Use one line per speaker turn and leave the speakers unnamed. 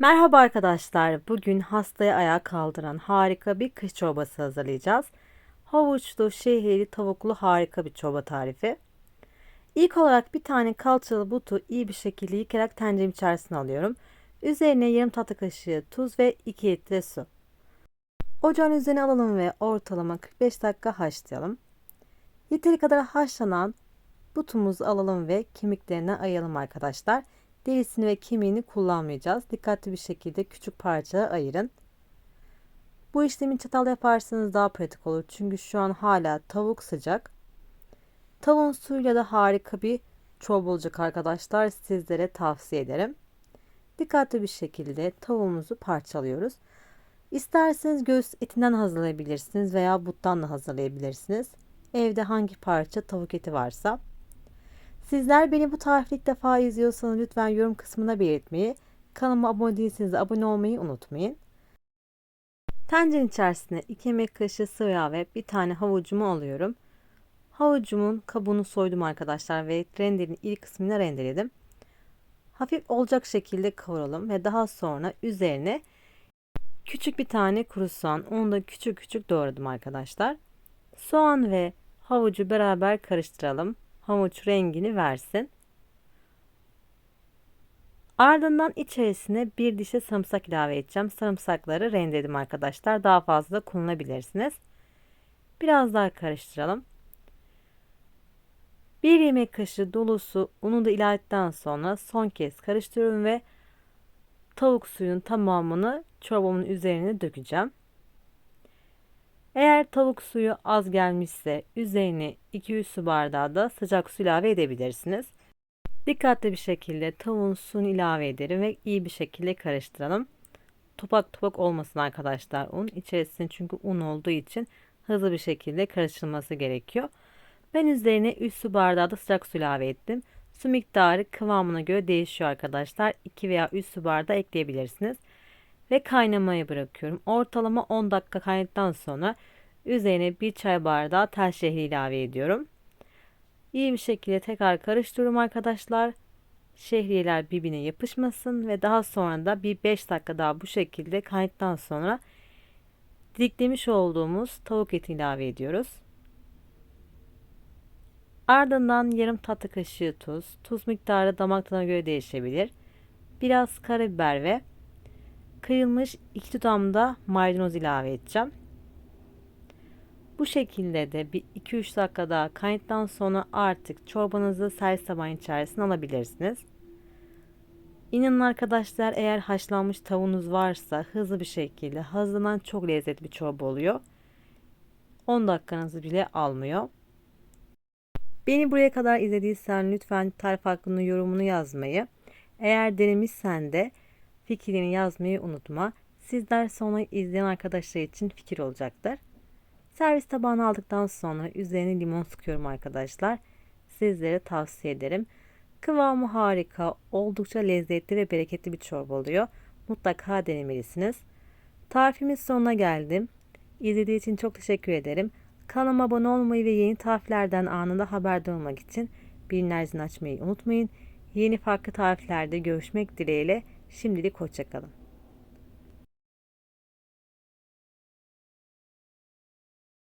Merhaba arkadaşlar. Bugün hastaya ayağa kaldıran harika bir kış çorbası hazırlayacağız. Havuçlu, şehriyeli, tavuklu harika bir çorba tarifi. İlk olarak bir tane kalçalı butu iyi bir şekilde yıkarak tenceremin içerisine alıyorum. Üzerine yarım tatlı kaşığı tuz ve 2 litre su. Ocağın üzerine alalım ve ortalama 45 dakika haşlayalım. Yeteri kadar haşlanan butumuzu alalım ve kemiklerine ayıralım arkadaşlar. Derisini ve kemiğini kullanmayacağız. Dikkatli bir şekilde küçük parçaya ayırın. Bu işlemi çatal yaparsanız daha pratik olur. Çünkü şu an hala tavuk sıcak. Tavuğun suyuyla da harika bir çorba olacak arkadaşlar. Sizlere tavsiye ederim. Dikkatli bir şekilde tavuğumuzu parçalıyoruz. İsterseniz göğüs etinden hazırlayabilirsiniz veya buttan da hazırlayabilirsiniz. Evde hangi parça tavuk eti varsa. Sizler beni bu tarifi ilk defa izliyorsanız lütfen yorum kısmına belirtmeyi, kanalıma abone değilseniz abone olmayı unutmayın. Tencerenin içerisine 2 yemek kaşığı sıvı yağ ve bir tane havucumu alıyorum. Havucumun kabuğunu soydum arkadaşlar ve rendenin ilk kısmını rendeledim. Hafif olacak şekilde kavuralım ve daha sonra üzerine küçük bir tane kuru soğan, onu da küçük küçük doğradım arkadaşlar. Soğan ve havucu beraber karıştıralım havuç rengini versin. Ardından içerisine bir dişe sarımsak ilave edeceğim. Sarımsakları rendeledim arkadaşlar. Daha fazla da kullanabilirsiniz. Biraz daha karıştıralım. Bir yemek kaşığı dolusu unu da ilave ettikten sonra son kez karıştırıyorum ve tavuk suyunun tamamını çorbamın üzerine dökeceğim. Eğer tavuk suyu az gelmişse üzerine 2-3 su bardağı da sıcak su ilave edebilirsiniz. Dikkatli bir şekilde tavuğun suyunu ilave edelim ve iyi bir şekilde karıştıralım. Topak topak olmasın arkadaşlar un. içerisinde çünkü un olduğu için hızlı bir şekilde karıştırılması gerekiyor. Ben üzerine 3 su bardağı da sıcak su ilave ettim. Su miktarı kıvamına göre değişiyor arkadaşlar. 2 veya 3 su bardağı ekleyebilirsiniz ve kaynamaya bırakıyorum. Ortalama 10 dakika kaynadıktan sonra üzerine bir çay bardağı tel şehri ilave ediyorum. İyi bir şekilde tekrar karıştırıyorum arkadaşlar. Şehriyeler birbirine yapışmasın ve daha sonra da bir 5 dakika daha bu şekilde kaynadıktan sonra diklemiş olduğumuz tavuk eti ilave ediyoruz. Ardından yarım tatlı kaşığı tuz, tuz miktarı damak tadına göre değişebilir. Biraz karabiber ve kıyılmış iki tutam da maydanoz ilave edeceğim. Bu şekilde de bir 2-3 dakika daha kaynadıktan sonra artık çorbanızı servis tabağın içerisine alabilirsiniz. İnanın arkadaşlar eğer haşlanmış tavuğunuz varsa hızlı bir şekilde hazırlanan çok lezzetli bir çorba oluyor. 10 dakikanızı bile almıyor. Beni buraya kadar izlediysen lütfen tarif hakkında yorumunu yazmayı. Eğer denemişsen de fikrini yazmayı unutma. Sizler sonra izleyen arkadaşlar için fikir olacaktır. Servis tabağını aldıktan sonra üzerine limon sıkıyorum arkadaşlar. Sizlere tavsiye ederim. Kıvamı harika, oldukça lezzetli ve bereketli bir çorba oluyor. Mutlaka denemelisiniz. Tarifimin sonuna geldim. İzlediğiniz için çok teşekkür ederim. Kanalıma abone olmayı ve yeni tariflerden anında haberdar olmak için bildirimleri açmayı unutmayın. Yeni farklı tariflerde görüşmek dileğiyle. Şimdilik hoşçakalın.